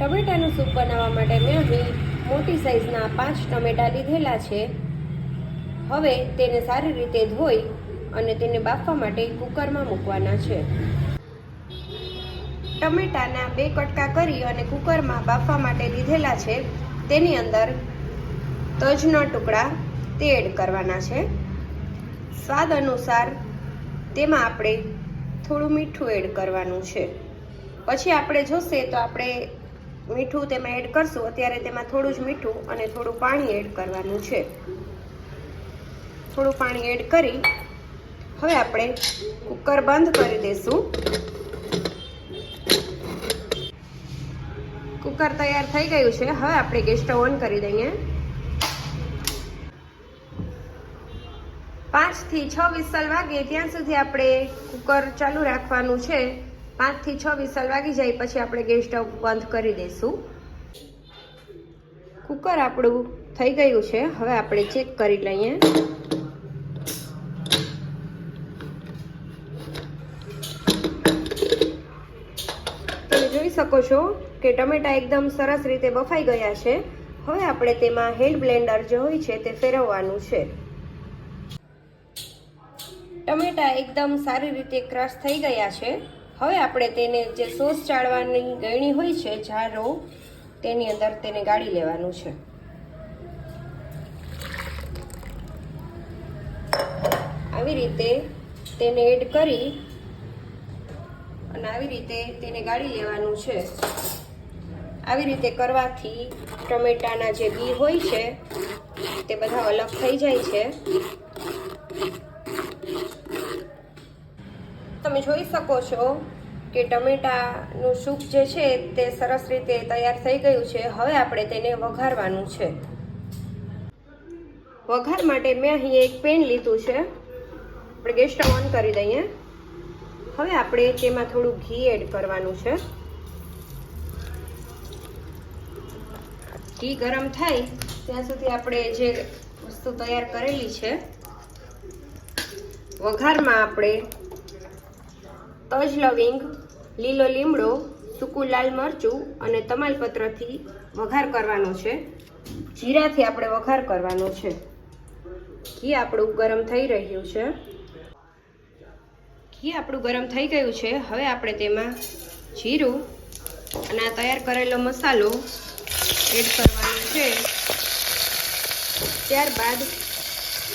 ટમેટાનું soup બનાવવા માટે મેં અહીં મોટી સાઈઝના પાંચ ટમેટા લીધેલા છે. હવે તેને સારી રીતે ધોઈ અને તેને બાફવા માટે કુકરમાં મૂકવાના છે. ટમેટાના બે કટકા કરી અને કુકરમાં બાફવા માટે લીધેલા છે. તેની અંદર તજના ટુકડા તે એડ કરવાના છે. સ્વાદ અનુસાર તેમાં આપણે થોડું મીઠું એડ કરવાનું છે. પછી આપણે જોશે તો આપણે મીઠું તેમાં એડ કરશું, અત્યારે તેમાં થોડું જ મીઠું અને થોડું પાણી એડ કરવાનું છે. થોડું પાણી એડ કરી, હવે આપણે કુકર બંધ કરી દઈશું કુકર તૈયાર થઈ ગયું છે, હવે આપણે ગેસ સ્ટવ ઓન કરી દઈએ. પાંચથી છ વિસલ વાગે, ત્યાં સુધી આપણે કુકર ચાલુ રાખવાનું છે. પાંચથી છ વિસલ વાગી જાય પછી આપણે ગેસ સ્ટવ બંધ કરી દઈશું. કુકર આપણું થઈ ગયું છે. હવે આપણે ચેક કરી લઈએ. તમે જોઈ શકો છો કે ટમેટા એકદમ સરસ રીતે બફાઈ ગયા છે. હવે આપણે તેમાં હેન્ડ બ્લેન્ડર જે હોય છે તે ફેરવવાનું છે. ટમેટા એકદમ સારી રીતે ક્રશ થઈ ગયા છે. હવે આપણે તેને જે સોસ ચાળવાની ગળણી હોય છે, જારો, તેની અંદર તેને ગાળી લેવાનું છે. આવી રીતે તેને એડ કરી અને આવી રીતે તેને ગાળી લેવાનું છે. આવી રીતે કરવાથી ટમેટાના જે બી હોય છે, તે બધા અલગ થઈ જાય છે. તમે જોઈ શકો છો કે ટમેટાનું સૂપ જે છે તે સરસ રીતે તૈયાર થઈ ગયું છે. હવે આપણે તેને વઘારવાનું છે. વઘાર માટે મેં અહીં એક પેન લીધું છે. આપણે ગેસ ઓન કરી દઈએ. હવે આપણે તેમાં થોડું ઘી એડ કરવાનું છે. ઘી ગરમ થાય ત્યાં સુધી આપણે જે વસ્તુ તૈયાર કરેલી છે, વઘારમાં આપણે તજ લવિંગ, લીલો લીમડો, સૂકું લાલ મરચું અને તમાલપત્રથી વઘાર કરવાનો છે. જીરાથી આપણે વઘાર કરવાનો છે. ઘી આપણું ગરમ થઈ રહ્યું છે. ઘી આપણું ગરમ થઈ ગયું છે. હવે આપણે તેમાં જીરું અને આ તૈયાર કરેલો મસાલો એડ કરવાનો છે. ત્યારબાદ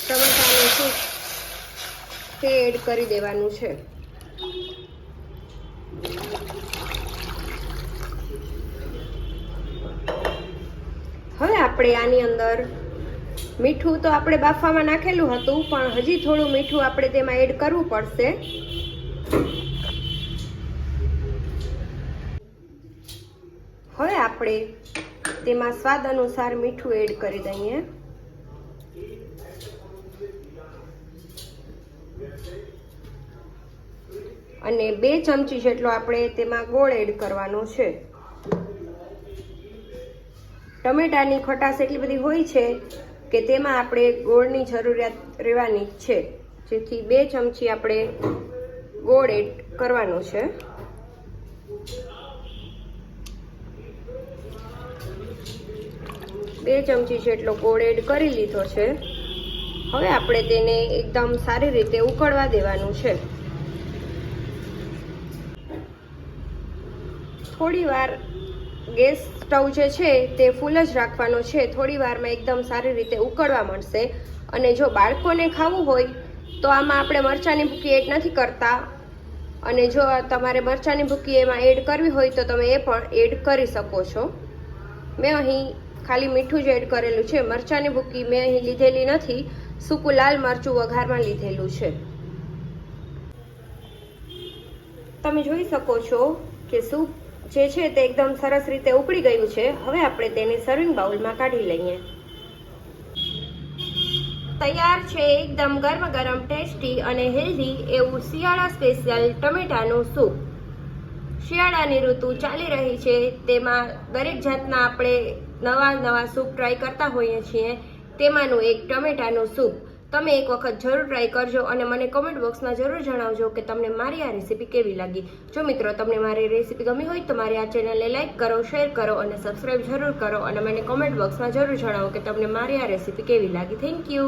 ટમેટાનું સૂપ તે એડ કરી દેવાનું છે. હવે આપણે આની અંદર મીઠું તો આપણે બાફવામાં નાખેલું હતું, પણ હજી થોડું મીઠું આપણે તેમાં એડ કરવું પડશે. હવે આપણે તેમાં સ્વાદ અનુસાર મીઠું એડ કરી દઈએ. અને બે ચમચી જેટલો આપણે તેમાં ગોળ એડ કરવાનો છે. ટમેટાની ખટાશ એટલી બધી હોય છે કે તેમાં આપણે ગોળની જરૂરિયાત રહેવાની છે. જેથી બે ચમચી આપણે ગોળ એડ કરવાનો છે. બે ચમચી જેટલો ગોળ એડ કરી લીધો છે. હવે આપણે તેને એકદમ સારી રીતે ઉકળવા દેવાનું છે. થોડી વાર ગેસ સ્ટવ જે છે તે ફૂલ જ રાખવાનો છે. થોડી વારમાં એકદમ સારી રીતે ઉકળવા મળશે અને જો બાળકોને ખાવું હોય, તો આમાં આપણે મરચાંની ભૂકી એડ નથી કરતા. અને જો તમારે મરચાંની ભૂકી એમાં એડ કરવી હોય, તો તમે એ પણ એડ કરી શકો છો. મેં અહીં ખાલી મીઠું જ એડ કરેલું છે. મરચાંની ભૂકી મેં અહીં લીધેલી નથી. સૂકું લાલ મરચું વઘારમાં લીધેલું છે. તમે જોઈ શકો છો કે સૂપ જે છે તે એકદમ સરસ રીતે ઉકળી ગયું છે. હવે આપણે તેને સર્વિંગ બાઉલમાં કાઢી લઈએ. તૈયાર છે એકદમ ગરમ ગરમ ટેસ્ટી અને હેલ્ધી એવું શિયાળા સ્પેશિયલ ટમેટાનું સૂપ શિયાળાની ઋતુ ચાલી રહી છે. તેમાં દરેક જાતના આપણે નવા નવા સૂપ ટ્રાય કરતા હોઈએ છીએ. તેમાંનું એક ટમેટાનું સૂપ તમે એક વખત જરૂર ટ્રાય કરજો અને મને કોમેન્ટ બોક્સમાં જરૂર જણાવજો કે તમને મારી આ રેસીપી કેવી લાગી. જો મિત્રો તમને મારી રેસીપી ગમી હોય તો મારી આ ચેનલને લાઇક કરો શેર કરો અને સબસ્ક્રાઈબ જરૂર કરો અને મને કોમેન્ટ બોક્સમાં જરૂર જણાવો કે તમને મારી આ રેસીપી કેવી લાગી. Thank you